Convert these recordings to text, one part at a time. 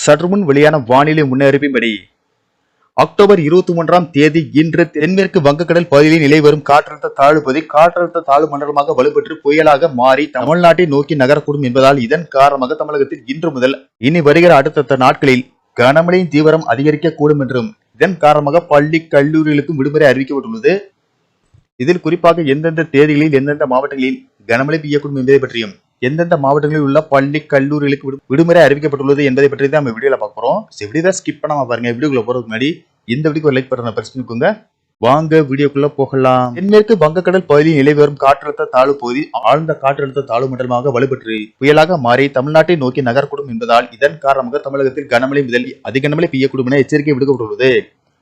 சற்றுமுன் வெளியான வானிலை முன்னறிவின்படி அக்டோபர் இருபத்தி மூன்றாம் தேதி இன்று தென்மேற்கு வங்கக்கடல் பகுதியில் நிலை வரும் காற்றழுத்த தாழ்வுபதி காற்றழுத்த தாழ்வு மண்டலமாக வலுப்பெற்று புயலாக மாறி தமிழ்நாட்டை நோக்கி நகரக்கூடும் என்பதால் இதன் காரணமாக தமிழகத்தில் இன்று முதல் இனி வருகிற அடுத்தடுத்த நாட்களில் கனமழையின் தீவிரம் அதிகரிக்கக்கூடும் என்றும் இதன் காரணமாக பள்ளி கல்லூரிகளுக்கும் விடுமுறை அறிவிக்கப்பட்டுள்ளது. இதில் குறிப்பாக எந்தெந்த தேதிகளில் எந்தெந்த மாவட்டங்களில் கனமழை பெய்யக்கூடும் என்பதை பற்றியும் எந்தெந்த மாவட்டங்களில் உள்ள பள்ளி கல்லூரிகளுக்கு விடு- விடுமுறை அறிவிக்கப்பட்டுள்ளது என்பதை பற்றி தான் நம்ம வீடியோல பார்க்க போறோம். வீடியோ ஸ்கிப் பண்ணாம பாருங்க. வீடியோக்குள்ள போறதுக்கு முன்னாடி இந்த வீடியோக்கு லைக் பட்டனை பிரச்சனைக்குங்க வாங்க வீடியோக்குள்ள போகலாம். தென்மேற்கு வங்கக்கடல் பகுதியில் நிலை வரும் காற்றழுத்த தாழ்வு பகுதி ஆழ்ந்த காற்றழுத்த தாழ்வு மண்டலமாக வலுப்பெற்று புயலாக மாறி தமிழ்நாட்டை நோக்கி நகரக்கூடும் என்பதால் இதன் காரணமாக தமிழகத்தில் கனமழை முதல் அதிக கனமழை பெய்யக்கூடும் என எச்சரிக்கை விடுக்கப்பட்டுள்ளது.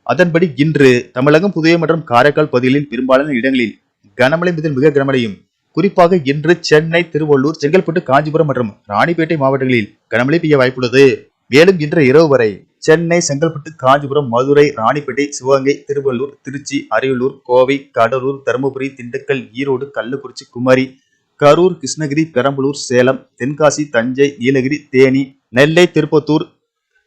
அதன்படி இன்று தமிழகம் புதுவை மற்றும் காரைக்கால் பகுதிகளில் பெரும்பாலான இடங்களில் கனமழை முதல் மிக கனமழையும் குறிப்பாக இன்று சென்னை திருவள்ளூர் செங்கல்பட்டு காஞ்சிபுரம் மற்றும் ராணிப்பேட்டை மாவட்டங்களில் கனமழை பெய்ய வாய்ப்புள்ளது. மேலும் இன்று இரவு வரை சென்னை செங்கல்பட்டு காஞ்சிபுரம் மதுரை ராணிப்பேட்டை சிவகங்கை திருவள்ளூர் திருச்சி அரியலூர் கோவை கடலூர் தருமபுரி திண்டுக்கல் ஈரோடு கள்ளக்குறிச்சி குமரி கரூர் கிருஷ்ணகிரி பெரம்பலூர் சேலம் தென்காசி தஞ்சை நீலகிரி தேனி நெல்லை திருப்பத்தூர்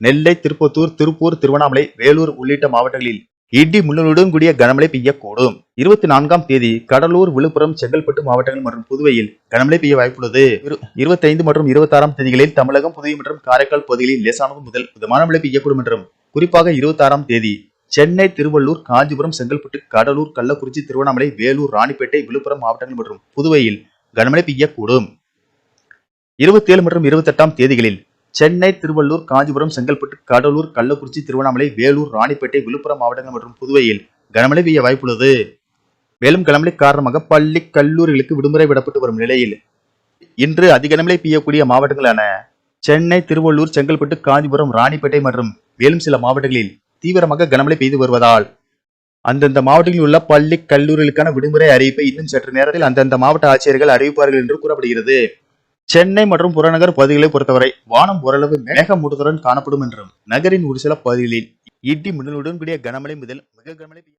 நெல்லை திருப்பத்தூர் திருப்பூர் திருவண்ணாமலை வேலூர் உள்ளிட்ட மாவட்டங்களில் இடி முன்னுடன் கூடிய கனமழை பெய்யக்கூடும். இருபத்தி நான்காம் தேதி கடலூர் விழுப்புரம் செங்கல்பட்டு மாவட்டங்கள் மற்றும் புதுவையில் கனமழை பெய்ய வாய்ப்புள்ளது. இருபத்தி ஐந்து மற்றும் இருபத்தி ஆறாம் தேதிகளில் தமிழகம் புதுவை மற்றும் காரைக்கால் பகுதிகளில் லேசானது முதல் மிதமான மழை பெய்யக்கூடும் என்றும் குறிப்பாக இருபத்தி ஆறாம் தேதி சென்னை திருவள்ளூர் காஞ்சிபுரம் செங்கல்பட்டு கடலூர் கள்ளக்குறிச்சி திருவண்ணாமலை வேலூர் ராணிப்பேட்டை விழுப்புரம் மாவட்டங்கள் மற்றும் புதுவையில் கனமழை பெய்யக்கூடும். இருபத்தி ஏழு மற்றும் இருபத்தி எட்டாம் தேதிகளில் சென்னை திருவள்ளூர் காஞ்சிபுரம் செங்கல்பட்டு கடலூர் கள்ளக்குறிச்சி திருவண்ணாமலை வேலூர் ராணிப்பேட்டை விழுப்புரம் மாவட்டங்கள் மற்றும் புதுவையில் கனமழை பெய்ய வாய்ப்புள்ளது. மேலும் கனமழை காரணமாக பள்ளி கல்லூரிகளுக்கு விடுமுறை விடப்பட்டு வரும் நிலையில் இன்று அதிக கனமழை பெய்யக்கூடிய மாவட்டங்களான சென்னை திருவள்ளூர் செங்கல்பட்டு காஞ்சிபுரம் ராணிப்பேட்டை மற்றும் மேலும் சில மாவட்டங்களில் தீவிரமாக கனமழை பெய்து வருவதால் அந்தந்த மாவட்டங்களில் உள்ள பள்ளி கல்லூரிகளுக்கான விடுமுறை அறிவிப்பை இன்னும் சற்று நேரத்தில் அந்தந்த மாவட்ட ஆட்சியர்கள் அறிவிப்பார்கள் என்று கூறப்படுகிறது. சென்னை மற்றும் புறநகர் பகுதிகளை பொறுத்தவரை வானம் ஓரளவு மேகமூட்டத்துடன் காணப்படும் என்றும் நகரின் ஒரு சில பகுதிகளில் இடி மின்னலுடன் கூடிய கனமழை முதல் மிக கனமழை